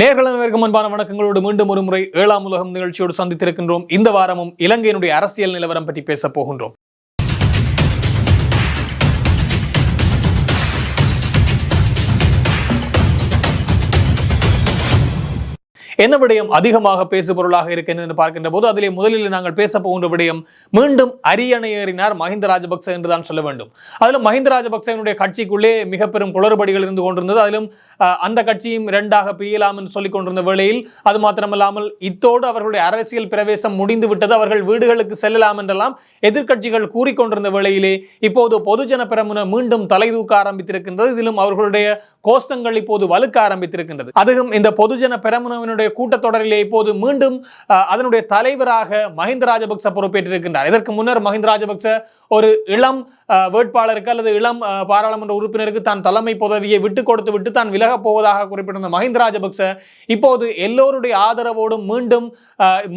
நேர்கள் முன்பான வணக்கங்களோடு மீண்டும் ஒரு முறை ஏழாம் உலகம் நிகழ்ச்சியோடு சந்தித்திருக்கின்றோம். இந்த வாரமும் இலங்கையினுடைய அரசியல் நிலவரம் பற்றி பேசப் போகின்றோம். என்ன விடயம் அதிகமாக பேசு பொருளாக இருக்கின்றது என்று பார்க்கின்ற போது அதிலே முதலில் நாங்கள் பேச போகின்ற விடயம் மீண்டும் அரியணை ஏறினார் மஹிந்த ராஜபக்ச என்றுதான் சொல்ல வேண்டும். அதிலும் மஹிந்த ராஜபக்சனுடைய கட்சிக்குள்ளே மிக பெரும் குளறுபடிகள் இருந்து கொண்டிருந்தது. அதிலும் அந்த கட்சியும் இரண்டாக பிரியலாம் என்று சொல்லிக் கொண்டிருந்த வேளையில் அது மாத்திரமல்லாமல் இத்தோடு அவர்களுடைய அரசியல் பிரவேசம் முடிந்து விட்டது. அவர்கள் வீடுகளுக்கு செல்லலாம் என்றெல்லாம் எதிர்க்கட்சிகள் கூறிக்கொண்டிருந்த வேளையிலே இப்போது பொதுஜன பெரமுன மீண்டும் தலை தூக்க ஆரம்பித்திருக்கின்றது. இதிலும் அவர்களுடைய கோஷங்கள் இப்போது வலுக்க ஆரம்பித்திருக்கின்றது. அதுவும் இந்த பொதுஜன பெரமுனவினுடைய கூட்டத்தொடரிலே இப்போது மீண்டும் அதனுடைய தலைவராக மஹிந்த ராஜபக்ச பொறுப்பேற்றிருக்கின்றார். இதற்கு முன்னர் மஹிந்த ராஜபக்ச ஒரு இளம் வேட்பாளருக்கு அல்லது இளம் பாராளுமன்ற உறுப்பினருக்கு தான் தலைமை பதவியை விட்டு கொடுத்து விட்டு தான் விலகப் போவதாக குறிப்பிட்டிருந்த மஹிந்த ராஜபக்ச இப்போது எல்லோருடைய ஆதரவோடும் மீண்டும்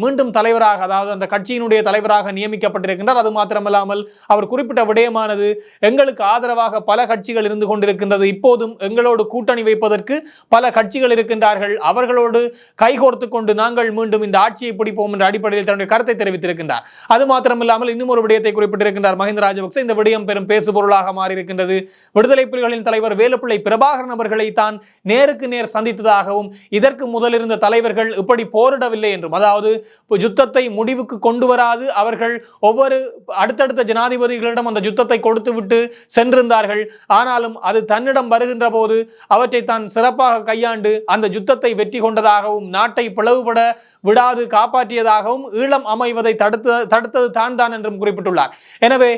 மீண்டும் தலைவராக அதாவது அந்த கட்சியினுடைய தலைவராக நியமிக்கப்பட்டிருக்கின்றார். அது மாத்திரமல்லாமல் அவர் குறிப்பிட்ட விடயமானது எங்களுக்கு ஆதரவாக பல கட்சிகள் இருந்து கொண்டிருக்கின்றது. இப்போதும் எங்களோடு கூட்டணி வைப்பதற்கு பல கட்சிகள் இருக்கின்றார்கள். அவர்களோடு கைகோர்த்து கொண்டு நாங்கள் மீண்டும் இந்த ஆட்சியை பிடிப்போம் என்ற அடிப்படையில் தன்னுடைய கருத்தை தெரிவித்திருக்கின்றார். அது மாத்திரமில்லாமல் இன்னும் ஒரு விடயத்தை குறிப்பிட்டிருக்கின்றார் மஹிந்த ராஜபக்சே. இந்த விடயம் பெரும் பேசு பொருளாக மாறியிருக்கின்றது. விடுதலை புலிகளின் தலைவர் வேலுப்பிள்ளை பிரபாகரன் அவர்களை தான் நேருக்கு நேர் சந்தித்ததாகவும் இதற்கு முதலிருந்த தலைவர்கள் இப்படி போரிடவில்லை என்றும் அதாவது யுத்தத்தை முடிவுக்கு கொண்டு வராது அவர்கள் ஒவ்வொரு அடுத்தடுத்த ஜனாதிபதிகளிடம் அந்த யுத்தத்தை கொடுத்து விட்டு சென்றிருந்தார்கள். ஆனாலும் அது தன்னிடம் வருகின்ற போது அவற்றை தான் சிறப்பாக கையாண்டு அந்த யுத்தத்தை வெற்றி கொண்டதாகவும் நாட்டை பிளவுபட விடாது காப்பாற்றியதாகவும் ஈழம் அமைவதை தடுத்து தடுத்தது தான் தான் என்றும் குறிப்பிட்டுள்ளார். எனவே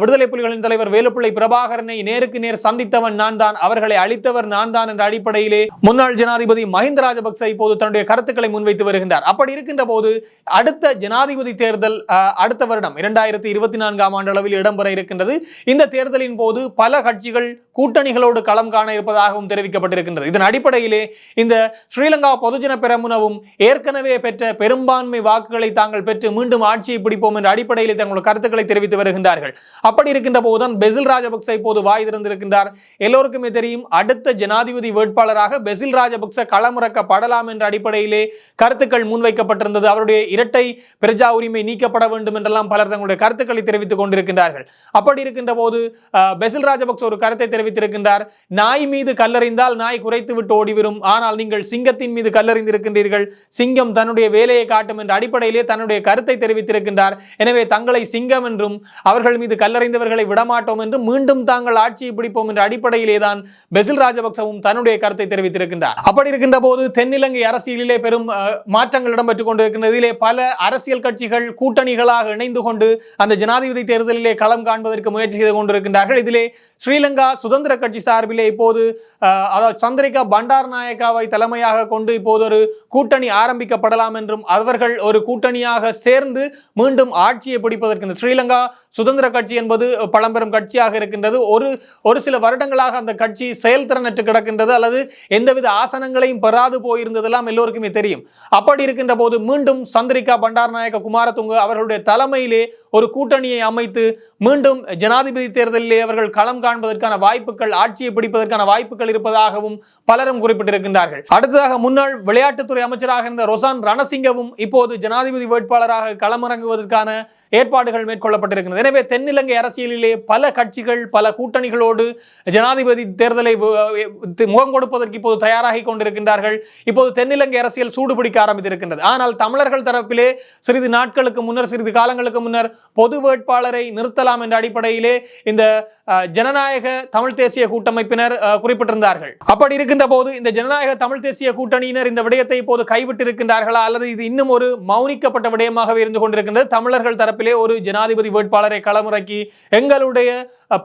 விடுதலை புலிகளின் தலைவர் வேலுப்பிள்ளை பிரபாகரனை நேருக்கு நேர் சந்தித்தவன் நான் தான் அவர்களை அழித்தவர் நான் தான் என்ற அடிப்படையிலே முன்னாள் ஜனாதிபதி மஹிந்த ராஜபக்ச இப்போது தன்னுடைய கருத்துக்களை முன்வைத்து வருகின்றார். அப்படி இருக்கின்ற போது அடுத்த ஜனாதிபதி தேர்தல் அடுத்த வருடம் இரண்டாயிரத்தி இருபத்தி நான்காம் ஆண்டு அளவில் இடம்பெற இருக்கின்றது. இந்த தேர்தலின் போது பல கட்சிகள் கூட்டணிகளோடு களம் காண இருப்பதாகவும் தெரிவிக்கப்பட்டிருக்கின்றது. இதன் அடிப்படையிலே இந்த ஸ்ரீலங்கா பொதுஜன பெரமுனவும் ஏற்கனவே பெற்ற பெரும்பான்மை வாக்குகளை தாங்கள் பெற்று மீண்டும் ஆட்சியை பிடிப்போம் என்ற அடிப்படையில் தங்களுடைய கருத்துக்களை தெரிவித்து வருகின்றார்கள். அப்படி இருக்கின்ற போதுதான் பெசில் ராஜபக்ச இப்போது வாய் திறந்திருக்கின்றார். எல்லோருக்குமே தெரியும் அடுத்த ஜனாதிபதி வேட்பாளராக பெசில் ராஜபக்ச களமிறக்கப்படலாம் என்ற அடிப்படையிலே கருத்துக்கள் முன்வைக்கப்பட்டிருந்தது. அவருடைய இரட்டை பிரஜா உரிமை நீக்கப்பட வேண்டும் என்றெல்லாம் பலர் தங்களுடைய கருத்துக்களை தெரிவித்துக் கொண்டிருக்கின்றார்கள். அப்படி இருக்கின்ற போது பெசில் ராஜபக்ச ஒரு கருத்தை தெரிவித்திருக்கின்றார். நாய் மீது கல்லறிந்தால் நாய் குறைத்து விட்டு ஓடிவிடும். ஆனால் நீங்கள் சிங்கத்தின் மீது கல்லறிந்திருக்க கல்லறிந்திருக்கின்றீர்கள் சிங்கம் தன்னுடைய வேலையை காட்டும் என்ற அடிப்படையிலே தன்னுடைய கருத்தை தெரிவித்திருக்கின்றார். எனவே தங்களை சிங்கம் என்றும் அவர்கள் மீது கல்லறிந்தவர்களை விடமாட்டோம் என்றும் மீண்டும் தாங்கள் ஆட்சியை பிடிப்போம் என்ற அடிப்படையிலே தான் பெசில் ராஜபக்சவும் தன்னுடைய கருத்தை தெரிவித்திருக்கின்றார். அப்படி இருக்கின்ற போது தென்னிலங்கை அரசியலிலே பெரும் மாற்றங்கள் இடம்பெற்றுக் கொண்டிருக்கின்றது இதிலே பல அரசியல் கட்சிகள் கூட்டணிகளாக இணைந்து கொண்டு அந்த ஜனாதிபதி தேர்தலிலே களம் காண்பதற்கு முயற்சி செய்து கொண்டிருக்கின்றார்கள். இதிலே ஸ்ரீலங்கா சுதந்திர கட்சி சார்பிலே இப்போது அதாவது சந்திரிகா பண்டார் நாயக்காவை தலைமையாக கொண்டு இப்போது ஒரு கூட்டணி ஆரம்பிக்கப்படலாம் என்றும் அவர்கள் ஒரு கூட்டணியாக சேர்ந்து மீண்டும் ஆட்சியை பிடிப்பதற்கு இந்த ஸ்ரீலங்கா சுதந்திர கட்சி என்பது பழம்பெரும் கட்சியாக இருக்கின்றது. ஒரு ஒரு சில வருடங்களாக அந்த கட்சி செயல்திறனற்று கிடக்கின்றது அல்லது எந்தவித ஆசனங்களையும் பெறாது போயிருந்ததெல்லாம் எல்லோருக்குமே தெரியும். அப்படி இருக்கின்ற போது மீண்டும் சந்திரிகா பண்டாரநாயக குமாரதுங்க அவர்களுடைய தலைமையிலே ஒரு கூட்டணியை அமைத்து மீண்டும் ஜனாதிபதி தேர்தலிலே அவர்கள் களம் காண்பதற்கான வாய்ப்புகள் ஆட்சியை பிடிப்பதற்கான வாய்ப்புகள் இருப்பதாகவும் பலரும் குறிப்பிட்டிருக்கின்றார்கள். அடுத்ததாக முன்னாள் விளையாட்டு விளையாட்டுத்துறை அமைச்சராக இருந்த ரொசான் ரணசிங்கவும் இப்போது ஜனாதிபதி வேட்பாளராக களமிறங்குவதற்கான ஏற்பாடுகள் மேற்கொள்ளப்பட்டிருக்கிறது. எனவே தென்னிலங்கை அரசியலிலே பல கட்சிகள் பல கூட்டணிகளோடு ஜனாதிபதி தேர்தலை முகம் கொடுப்பதற்கு இப்போது தயாராகி கொண்டிருக்கின்றார்கள். இப்போது தென்னிலங்கை அரசியல் சூடுபிடிக்க ஆரம்பித்திருக்கின்றது. ஆனால் தமிழர்கள் தரப்பிலே சிறிது நாட்களுக்கு முன்னர் சிறிது காலங்களுக்கு முன்னர் பொது வேட்பாளரை நிறுத்தலாம் என்ற அடிப்படையிலே இந்த ஜனநாயக தமிழ் தேசிய கூட்டமைப்பினர் குறிப்பிட்டிருந்தார்கள். அப்படி இருக்கின்ற போது இந்த ஜனநாயக தமிழ் தேசிய கூட்டணியினர் இந்த விடயத்தை இப்போது கைவிட்டிருக்கின்றார்களா? அல்லது இது இன்னும் ஒரு மௌனிக்கப்பட்ட விடயமாகவே இருந்து கொண்டிருக்கின்றது? தமிழர்கள் தரப்பில் ஒரு ஜனாதிபதி வேட்பாளரை களமிறக்கி எங்களுடைய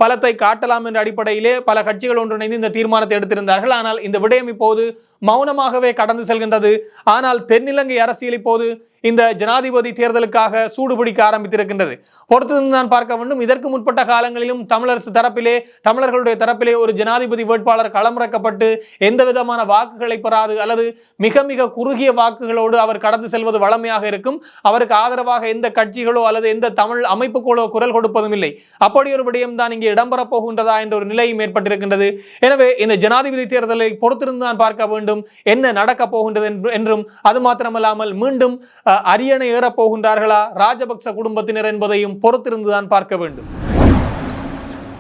பலத்தை காட்டலாம் என்ற அடிப்படையிலே பல கட்சிகள் ஒன்றிணைந்து இந்த தீர்மானத்தை எடுத்திருந்தார்கள். ஆனால் இந்த விடயம் இப்போது மௌனமாகவே கடந்து செல்கின்றது. ஆனால் தென்னிலங்கை அரசியல் இப்போது இந்த ஜனாதிபதி தேர்தலுக்காக சூடுபிடிக்க ஆரம்பித்திருக்கின்றது. பொறுத்திருந்து தான் பார்க்க வேண்டும். இதற்கு முற்பட்ட காலங்களிலும் தமிழரசு தரப்பிலே தமிழர்களுடைய தரப்பிலே ஒரு ஜனாதிபதி வேட்பாளர் களமிறக்கப்பட்டு எந்த விதமான வாக்குகளை பெறாது அல்லது மிக மிக குறுகிய வாக்குகளோடு அவர் கடந்து செல்வது வளமையாக இருக்கும். அவருக்கு ஆதரவாக எந்த கட்சிகளோ அல்லது எந்த தமிழ் அமைப்புகளோ குரல் கொடுப்பதும் இல்லை. அப்படி ஒரு விடயம் தான் இங்கே இடம்பெறப் போகின்றதா என்ற ஒரு நிலையும் ஏற்பட்டிருக்கின்றது. எனவே இந்த ஜனாதிபதி தேர்தலை பொறுத்திருந்து தான் பார்க்க வேண்டும். என்ன நடக்கப் போகின்றது என்று- என்றும் அது மாத்திரமல்லாமல் மீண்டும் அரியணை ஏறப்போகின்றார்களா? ராஜபக்ச குடும்பத்தினர் என்பதையும் பொறுத்திருந்துதான் பார்க்க வேண்டும்.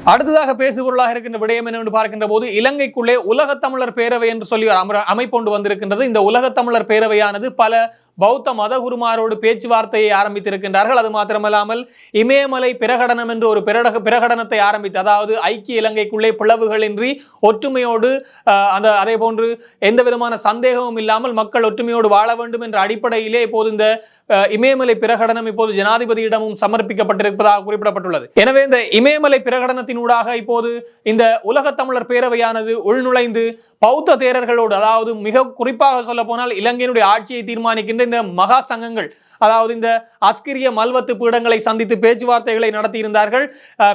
அடுத்ததாக பேசுபொருளாக இருக்கின்ற விடயம் என்னவென்று பார்க்கின்ற போது இலங்கைக்குள்ளே உலகத் தமிழர் பேரவை என்று சொல்லி ஒரு அமர- வந்திருக்கின்றது. இந்த உலகத் தமிழர் பேரவையானது பல பௌத்த மதகுருமாரோடு பேச்சுவார்த்தையை ஆரம்பித்திருக்கின்றார்கள். அது மாத்திரமல்லாமல் இமயமலை பிரகடனம் என்று ஒரு பிரடக பிரகடனத்தை ஆரம்பித்து அதாவது ஐக்கிய இலங்கைக்குள்ளே பிளவுகளின்றி ஒற்றுமையோடு அந்த அதே போன்று எந்த விதமான சந்தேகமும் இல்லாமல் மக்கள் ஒற்றுமையோடு வாழ வேண்டும் என்ற அடிப்படையிலே இப்போது இந்த இமயமலை பிரகடனம் இப்போது ஜனாதிபதியிடமும் சமர்ப்பிக்கப்பட்டிருப்பதாக குறிப்பிடப்பட்டுள்ளது. எனவே இந்த இமயமலை பிரகடனத்தினூடாக இப்போது இந்த உலகத் தமிழர் பேரவையானது உள்நுழைந்து பௌத்த தேரர்களோடு அதாவது மிக குறிப்பாக சொல்ல போனால் இலங்கையினுடைய ஆட்சியை தீர்மானிக்கின்ற இந்த மகா சங்கங்கள். அதாவது இந்த அஸ்கிரிய மல்வத்து பீடங்களை சந்தித்து பேச்சுவார்த்தைகளை நடத்தியிருந்தார்கள்.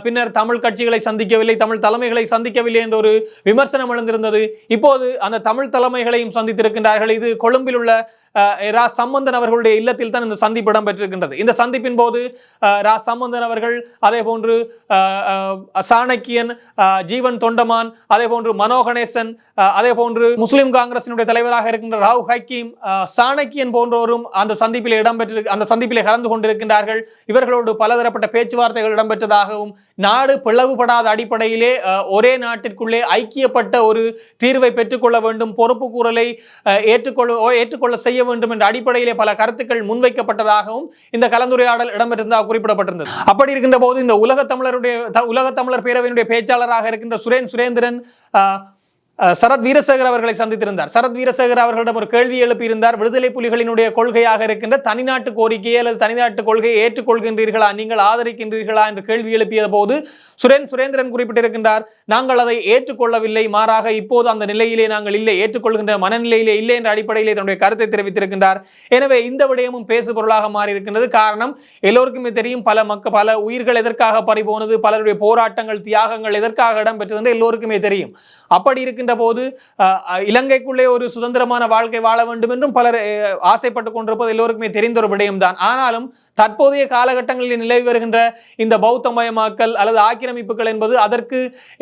பின்னர் தமிழ் கட்சிகளை சந்திக்கவில்லை தமிழ் தலைமைகளை சந்திக்கவில்லை என்ற ஒரு விமர்சனம் எழுந்திருந்தது. இப்போது அந்த தமிழ் தலைமைகளையும் சந்தித்திருக்கின்றார்கள். இது கொழும்பில் உள்ள ரா. சம்பந்தன் அவர்களுடைய இல்லத்தில் தான் இந்த சந்திப்பு இடம்பெற்றிருக்கின்றது. இந்த சந்திப்பின் போது ரா. சம்பந்தன் அவர்கள் அதே போன்று சாணக்கியன் ஜீவன் தொண்டமான் அதே போன்று மனோகணேசன் அதே போன்று முஸ்லிம் காங்கிரசினுடைய தலைவராக இருக்கின்ற ராவ் ஹக்கீம் சாணக்கியன் போன்றோரும் அந்த சந்திப்பில் இடம்பெற்று அந்த சந்திப்பில் கலந்து கொண்டிருக்கின்றார்கள். இவர்களோடு பலதரப்பட்ட பேச்சுவார்த்தைகள் இடம்பெற்றதாகவும் நாடு பிளவுபடாத அடிப்படையிலே ஒரே நாட்டிற்குள்ளே ஐக்கியப்பட்ட ஒரு தீர்வை பெற்றுக்கொள்ள வேண்டும் பொறுப்பு கூறலை ஏற்றுக்கொள்ள ஏற்றுக்கொள்ள செய்ய வேண்டும் என்ற அடிப்படையிலே பல கருத்துக்கள் முன்வைக்கப்பட்டதாகவும் இந்த கலந்துரையாடல் இடம்பெற்றிருந்ததாக குறிப்பிடப்பட்டிருந்தது. அப்படி இருக்கின்ற போது இந்த உலக தமிழருடைய உலக தமிழர் பேரவையினுடைய பேச்சாளராக இருக்கின்ற சுரேன் சுரேந்திரன் சரத் வீரசேகர் அவர்களை சந்தித்திருந்தார். சரத் வீரசேகர் அவர்களிடம் ஒரு கேள்வி எழுப்பியிருந்தார். விடுதலை புலிகளினுடைய கொள்கையாக இருக்கின்ற தனிநாட்டு கோரிக்கையை அல்லது தனிநாட்டு கொள்கையை ஏற்றுக்கொள்கின்றீர்களா? நீங்கள் ஆதரிக்கின்றீர்களா? என்று கேள்வி எழுப்பிய போது சுரேன் சுரேந்திரன் குறிப்பிட்டிருக்கின்றார். நாங்கள் அதை ஏற்றுக்கொள்ளவில்லை. மாறாக இப்போது அந்த நிலையிலே நாங்கள் இல்லை. ஏற்றுக்கொள்கின்ற மனநிலையிலே இல்லை என்ற அடிப்படையிலே தன்னுடைய கருத்தை தெரிவித்திருக்கின்றார். எனவே இந்த விடயமும் பேசு பொருளாக மாறியிருக்கின்றது. காரணம் எல்லோருக்குமே தெரியும் பல மக்கள் பல உயிர்கள் எதற்காக பறிபோனது பலருடைய போராட்டங்கள் தியாகங்கள் எதற்காக இடம்பெற்றது என்று எல்லோருக்குமே தெரியும். அப்படி இருக்கின்ற போது இலங்கைக்குள்ளே ஒரு சுதந்திரமான வாழ்க்கை வாழ வேண்டும் என்றும் பலர் ஆசைப்பட்டு கொண்டிருப்பது எல்லோருக்குமே தெரிந்த ஒரு விடயம்தான். ஆனாலும் தற்போதைய காலகட்டங்களில் நிலவி வருகின்ற இந்த பௌத்தமயமாக்கல் அல்லது ஆக்கிரமிப்புகள் என்பது அதற்கு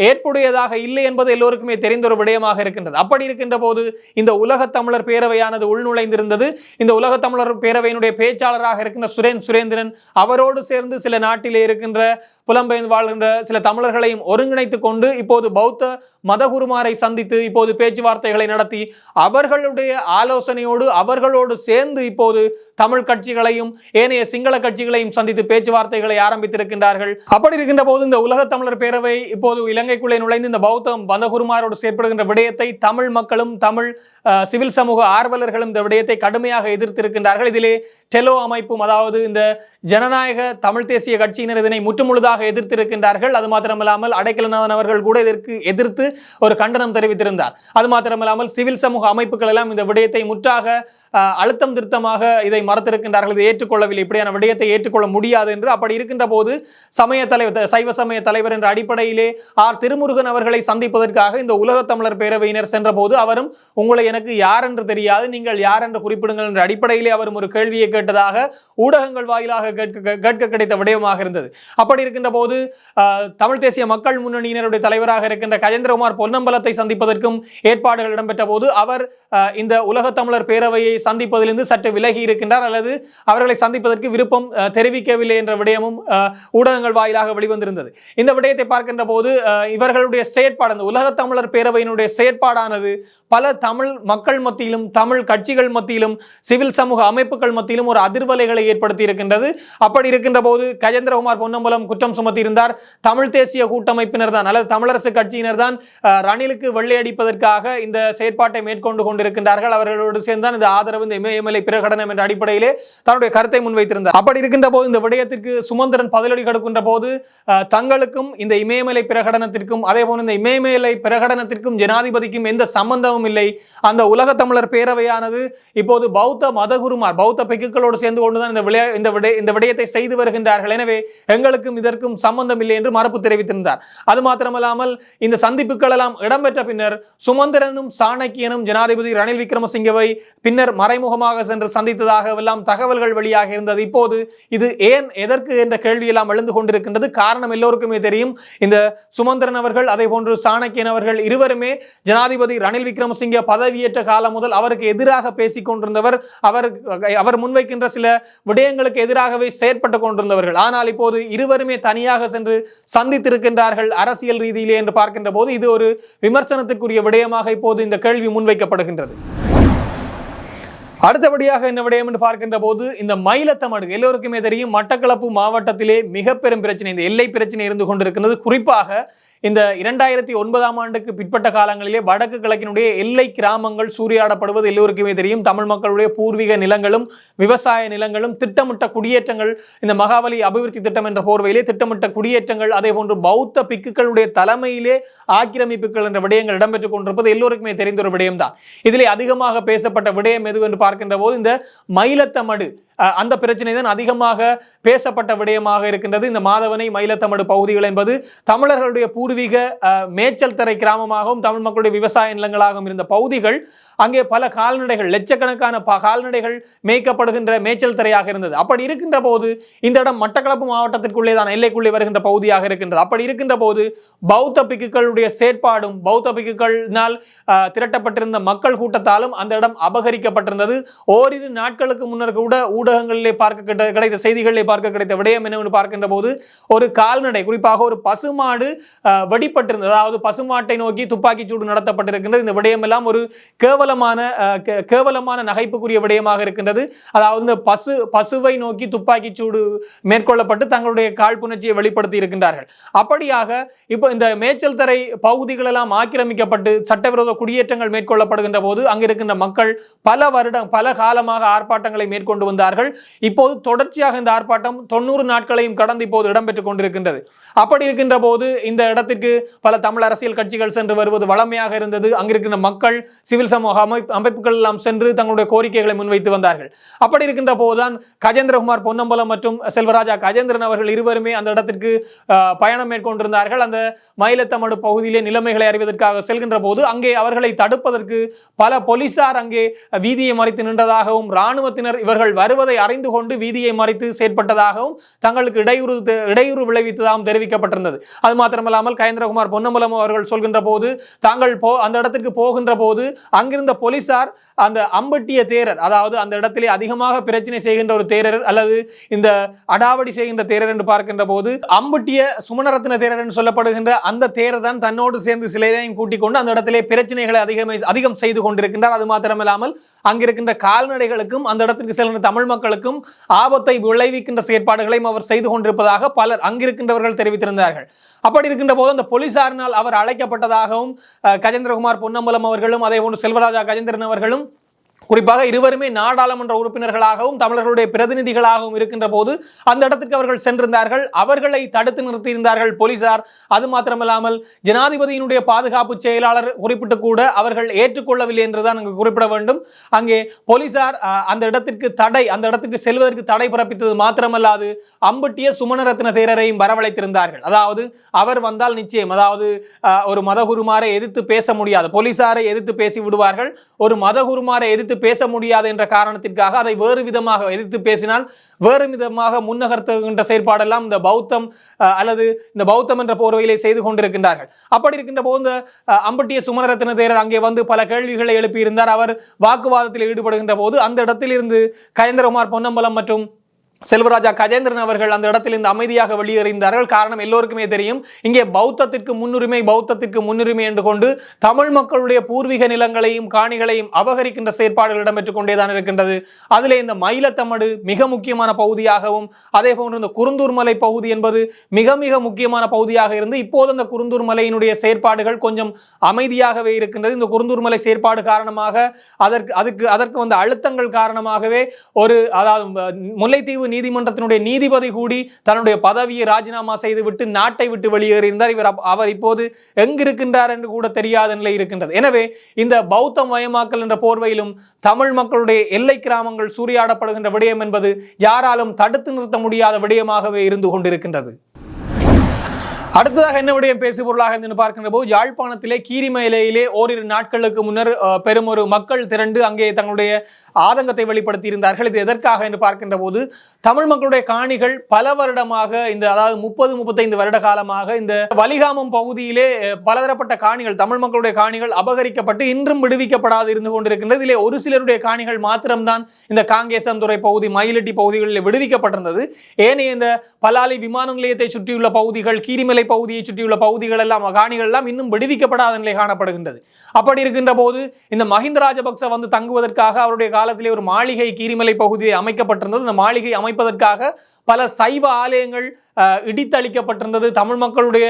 ஏற்புடையதாக இல்லை என்பது எல்லோருக்குமே தெரிந்த ஒரு விடயமாக இருக்கின்றது. அப்படி இருக்கின்ற போது இந்த உலக தமிழர் பேரவையானது உள்நுழைந்திருந்தது. இந்த உலக தமிழர் பேரவையினுடைய பேச்சாளராக இருக்கின்ற சுரேன் சுரேந்திரன் அவரோடு சேர்ந்து சில நாட்டிலே இருக்கின்ற புலம்பெயர்ந்து வாழ்கின்ற சில தமிழர்களையும் ஒருங்கிணைத்துக் கொண்டு இப்போது பௌத்த மதகுருமாரை சந்தித்து இப்போது பேச்சுவார்த்தைகளை நடத்தி அவர்களுடைய ஆலோசனையோடு அவர்களோடு சேர்ந்து இப்போது தமிழ் கட்சிகளையும் ஏனைய சிங்கள கட்சிகளையும் சந்தித்து பேச்சுவார்த்தைகளை ஆரம்பித்திருக்கின்றார்கள். அப்படி இருக்கின்ற போது இந்த உலக தமிழர் பேரவை இப்போது இலங்கைக்குள்ளே நுழைந்து இந்த பௌத்த மதகுருமாரோடு செயற்படுகின்ற விடயத்தை தமிழ் மக்களும் தமிழ் சிவில் சமூக ஆர்வலர்களும் இந்த விடயத்தை கடுமையாக எதிர்த்திருக்கின்றார்கள். இதிலே டெலோ அமைப்பும் அதாவது இந்த ஜனநாயக தமிழ் தேசிய கட்சியினர் இதனை முற்றுமுழுதாக எதிர்த்திருக்கின்றார்கள். அது மாத்திரமில்லாமல் அடைக்கலநாதன் அவர்கள் கூட இதற்கு எதிர்த்து ஒரு கண்டனம் தெரிவித்திருந்தார். அது மாத்திரமில்லாமல் சிவில் சமூக அமைப்புகள் எல்லாம் இந்த விடயத்தை முற்றாக அழுத்தம் திருத்தமாக இதை மறுத்திருக்கின்றார்கள். இதை ஏற்றுக்கொள்ளவில்லை. இப்படியான விடயத்தை ஏற்றுக்கொள்ள முடியாது என்று அப்படி இருக்கின்ற போது சமய தலைவர் த- சைவ சமய தலைவர் என்ற அடிப்படையிலே ஆர். திருமுருகன் அவர்களை சந்திப்பதற்காக இந்த உலகத் தமிழர் பேரவையினர் சென்றபோது அவரும் உங்களை எனக்கு யார் என்று தெரியாது நீங்கள் யார் என்று குறிப்பிடுங்கள் என்ற அடிப்படையிலே அவரும் ஒரு கேள்வியை கேட்டதாக ஊடகங்கள் வாயிலாக கேட்க கேட்க கிடைத்த விடயமாக இருந்தது. அப்படி இருக்கின்ற போது ஆஹ், தமிழ் தேசிய மக்கள் முன்னணியினருடைய தலைவராக இருக்கின்ற கஜேந்திரகுமார் பொன்னம்பலத்தை சந்திப்பதற்கும் ஏற்பாடுகள் இடம்பெற்ற போது அவர் இந்த உலகத் தமிழர் பேரவையை சந்திப்பதிலிருந்து சற்று விலகி இருக்கின்றார் அல்லது அவர்களை சந்திப்பதற்கு விருப்பம் தெரிவிக்கவில்லை என்ற விடயமும் ஊடகங்கள் வாயிலாக வெளிவந்திருந்தது. இந்த விடயத்தை பார்க்கின்ற போது இவர்களுடைய செயற்பாடு அந்த உலக தமிழர் பேரவையினுடைய செயற்பாடானது பல தமிழ் மக்கள் மத்தியிலும் தமிழ் கட்சிகள் மத்தியிலும் சிவில் சமூக அமைப்புகள் மத்தியிலும் ஒரு அதிர்வலைகளை ஏற்படுத்தி இருக்கின்றது. அப்படி இருக்கின்ற போது கஜேந்திரகுமார் பொன்னம்பலம் குற்றம் சுமத்தியிருந்தார். தமிழ் தேசிய கூட்டமைப்பினர் தான் அல்லது தமிழரசு கட்சியினர் தான் ரணிலுக்கு வெள்ளையடிப்பதற்காக இந்த செயற்பாட்டை மேற்கொண்டு கொண்டிருக்கின்றார்கள். அவர்களோடு சேர்ந்தான் இந்த ஆதரவு ஆதரவு இந்த இமயமலை பிரகடனம் என்ற அடிப்படையிலே தன்னுடைய கருத்தை முன்வைத்திருந்தார். அப்படி இருக்கின்ற போது இந்த விடயத்திற்கு சுமந்திரன் பதிலடி கொடுக்கின்ற போது தங்களுக்கும் இந்த இமயமலை பிரகடனத்திற்கும் அதே போல இந்த இமயமலை பிரகடனத்திற்கும் ஜனாதிபதிக்கும் எந்த சம்பந்தமும் இல்லை. அந்த உலக தமிழர் பேரவையானது இப்போது பௌத்த மதகுருமார் பௌத்த பெக்குக்களோடு சேர்ந்து கொண்டுதான் இந்த விளையா இந்த விடய இந்த விடயத்தை செய்து வருகின்றார்கள். எனவே எங்களுக்கும் இதற்கும் சம்பந்தம் இல்லை என்று மறுப்பு தெரிவித்திருந்தார். அது மாத்திரமல்லாமல் இந்த சந்திப்புகள் எல்லாம் இடம்பெற்ற பின்னர் சுமந்திரனும் சாணக்கியனும் ஜனாதிபதி ரணில் விக்ரமசிங்கவை பின்னர் மறைமுகமாக சென்று சந்தித்ததாக எல்லாம் தகவல்கள் வெளியாக இருந்தது. இப்போது இது ஏன் எதற்கு என்ற கேள்வி எல்லாம் எழுந்து கொண்டிருக்கின்றது. காரணம் எல்லோருக்குமே தெரியும். இந்த சுமந்திரன் அவர்கள் அதே போன்று சாணக்கியன் அவர்கள் இருவருமே ஜனாதிபதி ரணில் விக்ரமசிங்க பதவியேற்ற காலம் முதல் அவருக்கு எதிராக பேசிக் கொண்டிருந்தவர். அவர் அவர் முன்வைக்கின்ற சில விடயங்களுக்கு எதிராகவே செயற்பட்டு கொண்டிருந்தவர்கள். ஆனால் இப்போது இருவருமே தனியாக சென்று சந்தித்திருக்கின்றார்கள் அரசியல் ரீதியிலே என்று பார்க்கின்ற போது இது ஒரு விமர்சனத்துக்குரிய விடயமாக இப்போது இந்த கேள்வி முன்வைக்கப்படுகின்றது. அடுத்தபடியாக என்ன விடயம் என்று பார்க்கின்ற போது இந்த மயிலத்தமடு எல்லோருக்குமே தெரியும் மட்டக்களப்பு மாவட்டத்திலே மிக பெரும் பிரச்சனை இந்த எல்லை பிரச்சனை இருந்து கொண்டிருக்கிறது. குறிப்பாக இந்த இரண்டாயிரத்தி ஒன்பதாம் ஆண்டுக்கு பிற்பட்ட காலங்களிலே வடக்கு கிழக்கினுடைய எல்லை கிராமங்கள் சூறையாடப்படுவது எல்லோருக்குமே தெரியும். தமிழ் மக்களுடைய பூர்வீக நிலங்களும் விவசாய நிலங்களும் திட்டமிட்ட குடியேற்றங்கள் இந்த மகாபலி அபிவிருத்தி திட்டம் என்ற போர்வையிலே திட்டமிட்ட குடியேற்றங்கள் அதே போன்று பௌத்த பிக்குகளுடைய தலைமையிலே ஆக்கிரமிப்புகள் என்ற விடயங்கள் இடம்பெற்றுக் கொண்டிருப்பது எல்லோருக்குமே தெரிந்த ஒரு விடயம்தான். இதிலே அதிகமாக பேசப்பட்ட விடயம் எது என்று பார்க்கின்ற போது இந்த மயிலத்தமடு அந்த பிரச்சனை தான் அதிகமாக பேசப்பட்ட விடயமாக இருக்கின்றது. இந்த மாதவனை மயிலத்தமடு பகுதிகள் என்பது தமிழர்களுடைய பூர்வீக அஹ், மேய்ச்சல் தரை கிராமமாகவும் தமிழ் மக்களுடைய விவசாய நிலங்களாகவும் இருந்த பகுதிகள் அங்கே பல கால்நடைகள் லட்சக்கணக்கான ப- கால்நடைகள் மேய்க்கப்படுகின்ற மேய்ச்சல் தரையாக இருந்தது. அப்படி இருக்கின்ற போது இந்த இடம் மட்டக்களப்பு மாவட்டத்திற்குள்ளே தான் எல்லைக்குள்ளே வருகின்ற பகுதியாக இருக்கின்றது. அப்படி இருக்கின்ற போது பௌத்த பிக்குகளுடைய செயற்பாடும் பௌத்த பிக்குகளினால் திரட்டப்பட்டிருந்த மக்கள் கூட்டத்தாலும் அந்த இடம் அபகரிக்கப்பட்டிருந்தது. ஓரிரு நாட்களுக்கு முன்னர் கூட ஊடகங்களிலே பார்க்க கிடைத்த செய்திகளிலே பார்க்க கிடைத்த விடயம் என்னவென்று பார்க்கின்ற போது ஒரு கால்நடை குறிப்பாக ஒரு பசுமாடு வெடிப்பட்டிருந்தது. அதாவது பசுமாட்டை நோக்கி துப்பாக்கிச் சூடு நடத்தப்பட்டிருக்கின்றது. இந்த விடயம் எல்லாம் ஒரு கேவலமான கேவலமான நகைப்புக்குரிய விடயமாக இருக்கின்றது. அதாவது இந்த பசு பசுவை நோக்கி துப்பாக்கிச் சூடு மேற்கொள்ளப்பட்டு தங்களுடைய காழ்ப்புணர்ச்சியை வெளிப்படுத்தி இருக்கின்றார்கள். அப்படியாக இப்போ இந்த மேய்ச்சல் தரை பகுதிகளெல்லாம் ஆக்கிரமிக்கப்பட்டு சட்டவிரோத குடியேற்றங்கள் மேற்கொள்ளப்படுகின்ற போது அங்கிருக்கின்ற மக்கள் பல வருடம் பல காலமாக ஆர்ப்பாட்டங்களை மேற்கொண்டு வந்தார்கள். இப்போது தொடர்ச்சியாக இந்த ஆர்ப்பாட்டம் தொண்ணூறு நாட்களையும் கடந்து இப்போது இடம்பெற்றுக் கொண்டிருக்கின்றது. அப்படி இருக்கின்ற போது இந்த இடத்திற்கு பல தமிழ் அரசியல் கட்சிகள் சென்று வருவது வளமையாக இருந்தது. அங்கிருக்கின்ற மக்கள் சிவில் சமூக அமைப்புகள் எல்லாம் சென்று தங்களுடைய கோரிக்கைகளை முன்வைத்து வந்தார்கள். அப்படி இருக்கின்ற போதுதான் கஜேந்திரகுமார் பொன்னம்பலம் மற்றும் செல்வராஜா கஜேந்திரன் அவர்கள் இருவருமே அந்த இடத்திற்கு பயணம் மேற்கொண்டிருந்தார்கள். அந்த மயிலத்தமடு பகுதியிலே நிலைமைகளை அறிவதற்காக செல்கின்ற போது அங்கே அவர்களை தடுப்பதற்கு பல போலீசார் அங்கே வீதியை மறைத்து நின்றதாகவும் இராணுவத்தினர் இவர்கள் வருவதை அறிந்து கொண்டு வீதியை மறைத்து செயற்பட்டதாகவும் தங்களுக்கு இடையூறு இடையூறு விளைவித்ததாகவும் தெரிவிக்கப்பட்டிருந்தது. அது மாத்திரமல்லாமல் கயேந்திரகுமார் பொன்னம்பலம் அவர்கள் சொல்கின்ற போது தாங்கள் போ அந்த இடத்திற்கு போகின்ற போது அங்கிருந்த போலீசார் அந்த அம்பட்டிய தேரர் அதாவது அந்த இடத்திலே அதிகமாக பிரச்சனை செய்கின்ற ஒரு தேரர் அல்லது இந்த அடாவடி செய்கின்ற தேரர் என்று பார்க்கின்ற போது அம்பட்டிய சுமணரத்ன தேரர் என்று சொல்லப்படுகின்ற அந்த தேரர் தான் தன்னோடு சேர்ந்து சிலரையும் கூட்டிக் கொண்டு அந்த இடத்திலே பிரச்சனைகளை அதிகம் அதிகம் செய்து கொண்டிருக்கின்றார். அது மாத்திரமில்லாமல் அங்கிருக்கின்ற கால்நடைகளுக்கும் அந்த இடத்திற்கு செல்கின்ற தமிழ் மக்களுக்கும் ஆபத்தை விளைவிக்கின்ற செயற்பாடுகளையும் அவர் செய்து கொண்டிருப்பதாக பலர் அங்கிருக்கின்றவர்கள் தெரிவித்திருந்தார்கள். அப்படி இருக்கின்ற போது அந்த போலீசாரினால் அவர் அழைக்கப்பட்டதாகவும் கஜேந்திரகுமார் பொன்னம்பலம் அவர்களும் அதே போன்று செல்வராஜா கஜேந்திரன் அவர்களும் குறிப்பாக இருவருமே நாடாளுமன்ற உறுப்பினர்களாகவும் தமிழர்களுடைய பிரதிநிதிகளாகவும் இருக்கின்ற போது அந்த இடத்துக்கு அவர்கள் சென்றிருந்தார்கள். அவர்களை தடுத்து நிறுத்தியிருந்தார்கள் போலீசார். அது மாத்திரமல்லாமல் ஜனாதிபதியினுடைய பாதுகாப்பு செயலாளர் குறிப்பிட்டு கூட அவர்கள் ஏற்றுக்கொள்ளவில்லை என்றுதான் அங்கு குறிப்பிட வேண்டும். அங்கே போலீசார் அந்த இடத்திற்கு தடை அந்த இடத்துக்கு செல்வதற்கு தடை பிறப்பித்தது மாத்திரமல்லாது அம்பட்டிய சுமணரத்ன தேரரையும் வரவழைத்திருந்தார்கள். அதாவது அவர் வந்தால் நிச்சயம். அதாவது ஒரு மதகுருமாரை எதிர்த்து பேச முடியாது. போலீசாரை எதிர்த்து பேசி விடுவார்கள். ஒரு மதகுருமாரை எதிர்த்து பேச முடியாது என்ற காரணத்திற்காக அதை வேறு விதமாக எதிர்த்து பேசினால் வேறு விதமாக முன்னகர்த்துகின்ற செயற்பாடெல்லாம் இந்த பௌத்தம் அஹ், அல்லது இந்த பௌத்தம் என்ற போர்வையிலே செய்து கொண்டிருக்கின்றார்கள். அப்படி இருக்கின்ற போது இந்த அம்பட்டிய சுமரரத்ன தேரர் அங்கே வந்து பல கேள்விகளை எழுப்பியிருந்தார். அவர் வாக்குவாதத்தில் ஈடுபடுகின்ற போது அந்த இடத்திலிருந்து கயந்திரகுமார் பொன்னம்பலம் மற்றும் செல்வராஜா கஜேந்திரன் அவர்கள் அந்த இடத்தில் இந்த அமைதியாக வெளியேறிந்தார்கள். காரணம் எல்லோருக்குமே தெரியும். இங்கே பௌத்தத்திற்கு முன்னுரிமை பௌத்தத்திற்கு முன்னுரிமை என்று கொண்டு தமிழ் மக்களுடைய பூர்வீக நிலங்களையும் காணிகளையும் அபகரிக்கின்ற செயற்பாடுகள் இடம்பெற்றுக் கொண்டேதான் இருக்கின்றது. அதில் இந்த மயிலத்தமடு மிக முக்கியமான பகுதியாகவும் அதே போன்று இந்த குருந்தூர் மலை பகுதி என்பது மிக மிக முக்கியமான பகுதியாக இருந்து இப்போது அந்த குருந்தூர் மலையினுடைய செயற்பாடுகள் கொஞ்சம் அமைதியாகவே இருக்கின்றது. இந்த குருந்தூர் மலை செயற்பாடு காரணமாக அதற்கு அதுக்கு அதற்கு வந்த அழுத்தங்கள் காரணமாகவே ஒரு அதாவது முல்லைத்தீவு நீதிமன்றத்தினுடைய நீதிபதி கூடி தன்னுடைய பதவியை ராஜினாமா செய்துவிட்டு நாட்டை விட்டு வெளியேறியிருந்தார். இவர் அவர் இப்போது எங்கிருக்கின்றார் என்று கூட தெரியாத நிலை இருக்கின்றது. எனவே இந்த பௌத்த மயமாக்கல் என்ற போர்வையிலும் தமிழ் மக்களுடைய எல்லை கிராமங்கள் சூறையாடப்படுகின்ற விடயம் என்பது யாராலும் தடுத்து நிறுத்த முடியாத விடயமாகவே இருந்து கொண்டிருக்கின்றது. அடுத்ததாக என்ன விடயம் பேசு பொருளாக இருந்து பார்க்கின்ற போது யாழ்ப்பாணத்திலே கீரிமலையிலே ஓரிரு நாட்களுக்கு முன்னர் பெரும் ஒரு மக்கள் திரண்டு அங்கே தங்களுடைய ஆதங்கத்தை வெளிப்படுத்தி இருந்தார்கள் இது எதற்காக என்று பார்க்கின்ற போது தமிழ் மக்களுடைய காணிகள் பல வருடமாக இந்த அதாவது முப்பது முப்பத்தைந்து வருட காலமாக இந்த வலிகாமம் பகுதியிலே பலதரப்பட்ட காணிகள் தமிழ் மக்களுடைய காணிகள் அபகரிக்கப்பட்டு இன்றும் விடுவிக்கப்படாது இருந்து கொண்டிருக்கின்றது. இதிலே ஒரு சிலருடைய காணிகள் மாத்திரம்தான் இந்த காங்கேசந்துறை பகுதி மயிலட்டி பகுதிகளில் விடுவிக்கப்பட்டிருந்தது. ஏனைய இந்த பலாலி விமான நிலையத்தை சுற்றியுள்ள பகுதிகள் கீரிமலை பகுதியை சுற்றியுள்ள பகுதிகள் எல்லாம் காணிகள் எல்லாம் இன்னும் விடுவிக்கப்படாத நிலை காணப்படுகின்றது. அப்படி இருக்கின்ற போது இந்த மஹிந்த ராஜபக்ச வந்து தங்குவதற்காக அவருடைய காலத்திலே ஒரு மாளிகை கீரிமலை பகுதியை அமைக்கப்பட்டிருந்தது. இந்த மாளிகை அமைப்பதற்காக பல சைவ ஆலயங்கள் இடித்தளிக்கப்பட்டிருந்தது. தமிழ் மக்களுடைய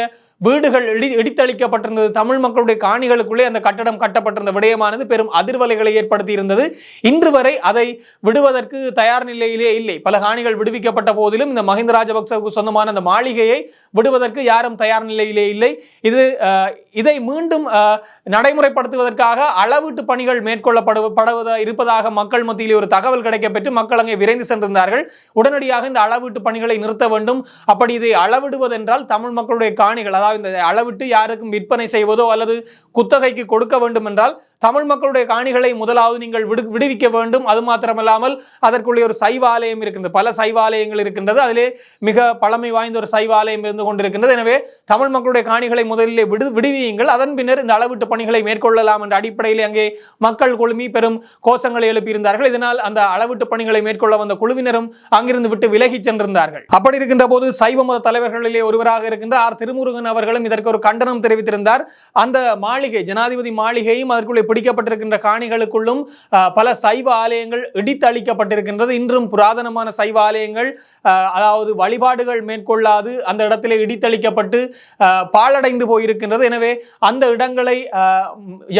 வீடுகள் இடி இடித்தளிக்கப்பட்டிருந்தது தமிழ் மக்களுடைய காணிகளுக்குள்ளே அந்த கட்டடம் கட்டப்பட்டிருந்த விடயமானது பெரும் அதிர்வலைகளை ஏற்படுத்தி இருந்தது இன்று வரை அதை விடுவதற்கு தயார் நிலையிலே இல்லை. பல காணிகள் விடுவிக்கப்பட்ட போதிலும் இந்த மஹிந்த ராஜபக்சவுக்கு சொந்தமான அந்த மாளிகையை விடுவதற்கு யாரும் தயார் நிலையிலே இல்லை. இது இதை மீண்டும் நடைமுறைப்படுத்துவதற்காக அளவீட்டு பணிகள் மேற்கொள்ளப்படு படுவதா இருப்பதாக மக்கள் மத்தியிலே ஒரு தகவல் கிடைக்கப்பெற்று மக்கள் அங்கே விரைந்து சென்றிருந்தார்கள். உடனடியாக இந்த அளவீட்டு பணிகளை நிறுத்த வேண்டும். அப்படி இதை அளவிடுவதென்றால் தமிழ் மக்களுடைய காணிகள் அதாவது இந்த அளவிட்டு யாருக்கும் விற்பனை செய்வதோ அல்லது குத்தகைக்கு கொடுக்க வேண்டும் என்றால் தமிழ் மக்களுடைய காணிகளை முதலாவது நீங்கள் விடு விடுவிக்க வேண்டும். அது மாத்திரமல்லாமல் அதற்குள்ளே ஒரு சைவாலயம் இருக்கின்றது. பல சைவாலயங்கள் இருக்கின்றது. அதிலே மிக பழமை வாய்ந்த ஒரு சைவாலயம் இருந்து கொண்டிருக்கின்றது. எனவே தமிழ் மக்களுடைய காணிகளை முதலிலே விடு விடுவியுங்கள். அதன் பின்னர் இந்த அளவீட்டு பணிகளை மேற்கொள்ளலாம் என்ற அடிப்படையில் அங்கே மக்கள் குழுமி பெரும் கோஷங்களை எழுப்பியிருந்தார்கள். இதனால் அந்த அளவீட்டு பணிகளை மேற்கொள்ள வந்த குழுவினரும் அங்கிருந்து விட்டு விலகி சென்றிருந்தார்கள். அப்படி இருக்கின்ற போது சைவ மத தலைவர்களிலே ஒருவராக இருக்கின்ற ஆர். திருமுருகன் அவர்களும் இதற்கு ஒரு கண்டனம் தெரிவித்திருந்தார். அந்த மாளிகை ஜனாதிபதி மாளிகையும் அதற்குள்ளே பிடிக்கப்பட்டிருக்கின்ற காணிகளுக்குள்ளும் பல சைவ ஆலயங்கள் இடித்தளிக்கப்பட்டிருக்கின்றது. இன்றும் புராதனமான சைவ ஆலயங்கள் அதாவது வழிபாடுகள் மேற்கொள்ளாது அந்த இடத்திலே இடித்தளிக்கப்பட்டு பாழடைந்து போயிருக்கின்றது. எனவே அந்த இடங்களை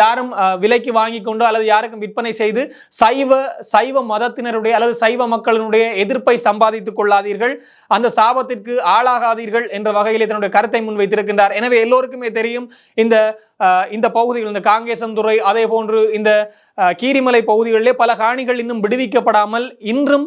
யாரும் விலைக்கு வாங்கி கொண்டு அல்லது யாருக்கும் விற்பனை செய்து சைவ சைவ மதத்தினருடைய அல்லது சைவ மக்களினுடைய எதிர்ப்பை சம்பாதித்துக் கொள்ளாதீர்கள். அந்த சாபத்திற்கு ஆளாகாதீர்கள் என்ற வகையில் தன்னுடைய கருத்தை இருக்கின்றார் எனவே எல்லோருக்குமே தெரியும் இந்த இந்த பகுதிகள் இந்த காங்கேசன்துறை அதே போன்று இந்த கீரிமலை பகுதிகளிலே பல காணிகள் இன்னும் விடுவிக்கப்படாமல் இன்றும்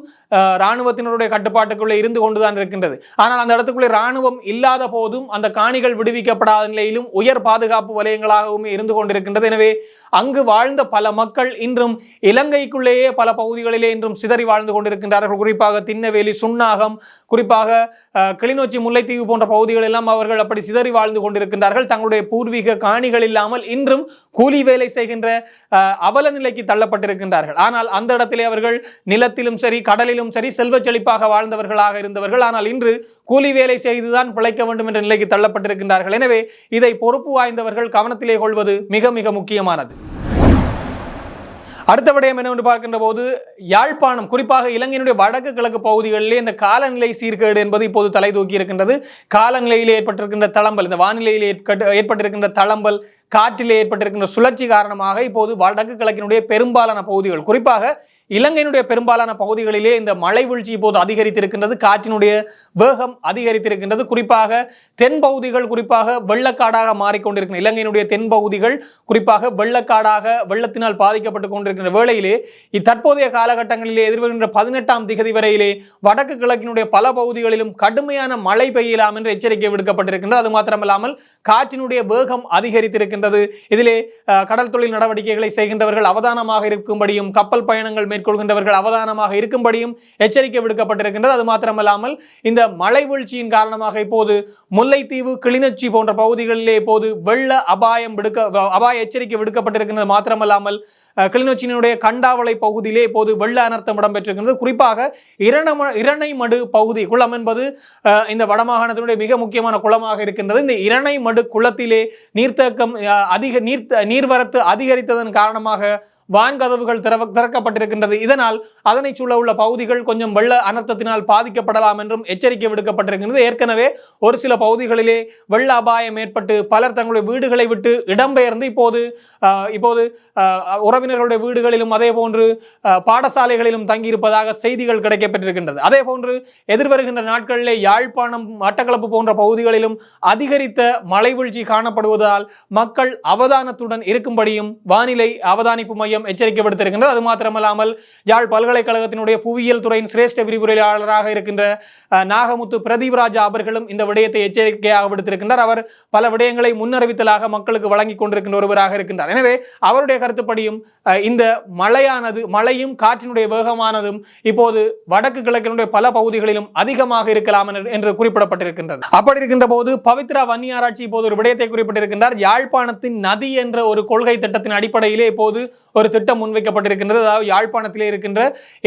இராணுவத்தினருடைய கட்டுப்பாட்டுக்குள்ளே இருந்து கொண்டுதான் இருக்கின்றது. ஆனால் அந்த இடத்துக்குள்ளே இராணுவம் இல்லாத போதும் அந்த காணிகள் விடுவிக்கப்படாத நிலையிலும் உயர் பாதுகாப்பு வலயங்களாகவும் இருந்து கொண்டிருக்கின்றது. எனவே அங்கு வாழ்ந்த பல மக்கள் இன்றும் இலங்கைக்குள்ளேயே பல பகுதிகளிலே இன்றும் சிதறி வாழ்ந்து கொண்டிருக்கின்றார்கள். குறிப்பாக திண்ணவேலி சுன்னாகம் குறிப்பாக கிளிநொச்சி முல்லைத்தீவு போன்ற பகுதிகள் எல்லாம் அவர்கள் அப்படி சிதறி வாழ்ந்து கொண்டிருக்கின்றார்கள். தங்களுடைய பூர்வீக காணிகள் இல்லாமல் இன்றும் கூலி வேலை செய்கின்ற அவல நிலைக்கு தள்ளப்பட்டிருக்கின்றார்கள். ஆனால் அந்த இடத்திலே அவர்கள் நிலத்திலும் சரி கடலிலும் சரி செல்வச் செழிப்பாக வாழ்ந்தவர்களாக இருந்தவர்கள். ஆனால் இன்று கூலி வேலை செய்துதான் பிழைக்க வேண்டும் என்ற நிலைக்கு தள்ளப்பட்டிருக்கின்றார்கள். எனவே இதை பொறுப்பு வாய்ந்தவர்கள் கவனத்திலே கொள்வது மிக மிக முக்கியமானது. அடுத்த விடயம் என்னவென்று பார்க்கின்ற போது யாழ்ப்பாணம் குறிப்பாக இலங்கையினுடைய வடக்கு கிழக்கு பகுதிகளிலே இந்த காலநிலை சீர்கேடு என்பது இப்போது தலை தூக்கி இருக்கின்றது. காலநிலையில் ஏற்பட்டிருக்கின்ற தளம்பல் இந்த வானிலையில் ஏற்பட்டு- ஏற்பட்டிருக்கின்ற தளம்பல் காற்றிலே ஏற்பட்டிருக்கின்ற சுழற்சி காரணமாக இப்போது வடக்கு கிழக்கினுடைய பெரும்பாலான பகுதிகள் குறிப்பாக இலங்கையினுடைய பெரும்பாலான பகுதிகளிலே இந்த மழை வீழ்ச்சி இப்போது அதிகரித்திருக்கின்றது காற்றினுடைய வேகம் அதிகரித்திருக்கின்றது. குறிப்பாக தென் பகுதிகள் குறிப்பாக வெள்ளக்காடாக மாறிக்கொண்டிருக்கிற இலங்கையினுடைய தென் பகுதிகள் குறிப்பாக வெள்ளக்காடாக வெள்ளத்தினால் பாதிக்கப்பட்டு கொண்டிருக்கின்ற வேளையிலே இத்தற்போதைய காலகட்டங்களிலே எதிர்வருகின்ற பதினெட்டாம் திகதி வரையிலே வடக்கு கிழக்கினுடைய பல பகுதிகளிலும் கடுமையான மழை பெய்யலாம் என்று எச்சரிக்கை விடுக்கப்பட்டிருக்கின்றது. அது மாத்திரமல்லாமல் காற்றினுடைய வேகம் அதிகரித்திருக்கின்றது. இதிலே கடல் தொழில் நடவடிக்கைகளை செய்கின்றவர்கள் அவதானமாக இருக்கும்படியும் கப்பல் பயணங்கள் மேற்கொள்ள மேற்கொள்கின்றவர்கள் அவதானமாக இருக்கும்படியும் எச்சரிக்கை விடுக்கப்பட்டிருக்கின்றது. அது மாத்திரமல்லாமல் இந்த மழை வீழ்ச்சியின் காரணமாக இப்போது முல்லைத்தீவு கிளிநொச்சி போன்ற பகுதிகளிலே இப்போது வெள்ள அபாயம் விடுக்க அபாய எச்சரிக்கை விடுக்கப்பட்டிருக்கின்றது. மாத்திரமல்லாமல் கிளிநொச்சியினுடைய கண்டாவளை பகுதியிலே இப்போது வெள்ள அனர்த்தம் இடம்பெற்றிருக்கின்றது. குறிப்பாக இரணம இரணைமடு பகுதி குளம் என்பது இந்த வடமாகாணத்தினுடைய மிக முக்கியமான குளமாக இருக்கின்றது. இந்த இரணைமடு குளத்திலே நீர்த்தேக்கம் அதிக நீர் நீர்வரத்து அதிகரித்ததன் காரணமாக வான்கதவுகள் திறவ திறக்கப்பட்டிருக்கின்றது. இதனால் அதனை சூழ உள்ள பகுதிகள் கொஞ்சம் வெள்ள அனர்த்தத்தினால் பாதிக்கப்படலாம் என்றும் எச்சரிக்கை விடுக்கப்பட்டிருக்கின்றது. ஏற்கனவே ஒரு சில பகுதிகளிலே வெள்ள அபாயம் ஏற்பட்டு பலர் தங்களுடைய வீடுகளை விட்டு இடம்பெயர்ந்து இப்போது இப்போது உறவினர்களுடைய வீடுகளிலும் அதே போன்று பாடசாலைகளிலும் தங்கியிருப்பதாக செய்திகள் கிடைக்கப்பட்டிருக்கின்றது அதே போன்று எதிர்வருகின்ற நாட்களிலே யாழ்ப்பாணம் மட்டக்களப்பு போன்ற பகுதிகளிலும் அதிகரித்த மழை வீழ்ச்சி காணப்படுவதால் மக்கள் அவதானத்துடன் இருக்கும்படியும் வானிலை அவதானிப்பு மையம் எச்சரிக்கை விடுத்திருக்கின்றது அது மாத்திரமல்லாமல் யாழ் பல்கலைக்கழகத்தினுடைய புவியியல் துறையின் சிரேஷ்ட விரிவுரையாளராக இருக்கின்ற அஹ், நாகமுத்து பிரதீப்ராஜா அவர்களும் இந்த விடயத்தை எச்சரிக்கையாக விடுத்திருக்கின்றார். அவர் பல விடயங்களை முன்னறிவித்தலாக மக்களுக்கு வழங்கி கொண்டிருக்கின்ற ஒருவராக இருக்கின்றார். எனவே அவருடைய கருத்துப்படியும் இந்த மழையானது மழையும் காற்றினுடைய வேகமானதும் இப்போது வடக்கு கிழக்கினுடைய பல பகுதிகளிலும் அதிகமாக இருக்கலாம் என்று- குறிப்பிடப்பட்டிருக்கின்றது. அப்படி இருக்கின்ற போது பவித்ரா வன்னியாராட்சி இப்போது ஒரு விடயத்தை குறிப்பிட்டிருக்கின்றார். யாழ்ப்பாணத்தின் நதி என்ற ஒரு கொள்கை திட்டத்தின் அடிப்படையிலே இப்போது ஒரு ஒரு திட்டம் முன்வைக்கப்பட்டிருக்கின்றது அதாவது யாழ்ப்பாணத்திலே இருக்கின்ற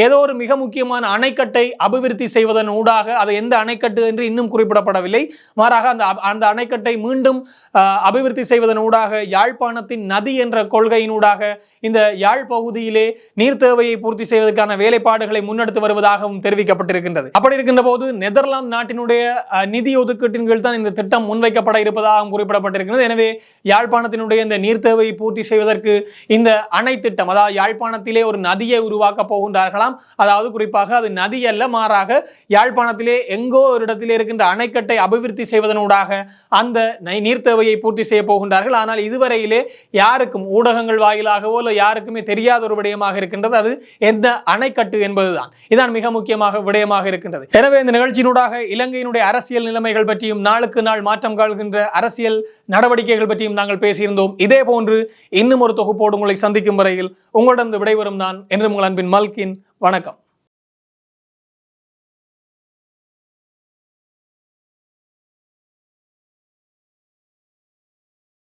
ஏதோ ஒரு மிக முக்கியமான அணைக்கட்டை அபிவிருத்தி செய்வதன் ஊடாக அது எந்த அணைக்கட்டு என்று இன்னும் குறிப்பிடப்படவில்லை. மாறாக அந்த அந்த அணைக்கட்டை மீண்டும் அபிவிருத்தி செய்வதன் ஊடாக யாழ்ப்பாணத்தின் நதி என்ற கொள்கையினூடாக இந்த யாழ் பகுதியிலே நீர் தேவையை பூர்த்தி செய்வதற்கான வேலைப்பாடுகளை முன்னெடுத்து வருவதாகவும் தெரிவிக்கப்பட்டிருக்கின்றது. அப்படி இருக்கின்ற போது நெதர்லாந்து நாட்டினுடைய நிதி ஒதுக்கீட்டின் கீழ் தான் இந்த திட்டம் முன்வைக்கப்பட இருப்பதாகவும் குறிப்பிடப்பட்டிருக்கிறது எனவே யாழ்ப்பாணத்தினுடைய இந்த நீர் தேவையை பூர்த்தி செய்வதற்கு இந்த அணை திட்டம். அதாவது யாழ்ப்பாணத்திலே ஒரு நதியை உருவாக்க போகின்றார்களாம். அதாவது குறிப்பாக அது நதி அல்ல மாறாக யாழ்ப்பாணத்திலே எங்கோ ஒரு இடத்திலே இருக்கின்ற அணைக்கட்டை அபிவிருத்தி செய்வதனூடாக அந்த நீர் தேவையை பூர்த்தி செய்ய போகின்றார்கள். ஆனால் இதுவரையிலே யாருக்கும் ஊடகங்கள் வாயிலாகவோ இல்லை யாருக்குமே தெரியாத ஒரு விடயமாக இருக்கின்றது. அது எந்த அணைக்கட்டு என்பதுதான். இதான் மிக முக்கியமாக விடயமாக இருக்கின்றது. எனவே இந்த நிகழ்ச்சியினூடாக இலங்கையினுடைய அரசியல் நிலைமைகள் பற்றியும் நாளுக்கு நாள் மாற்றம் காண்கின்ற அரசியல் நடவடிக்கைகள் பற்றியும் நாங்கள் பேசியிருந்தோம். இதே போன்று இன்னும் ஒரு தொகுப்போடு உங்களை சந்திக்கும் வரை நிலையில் உங்களிடம் விடைபெறும் நான் என்று உங்கள் அன்பின் மல்கின். வணக்கம்.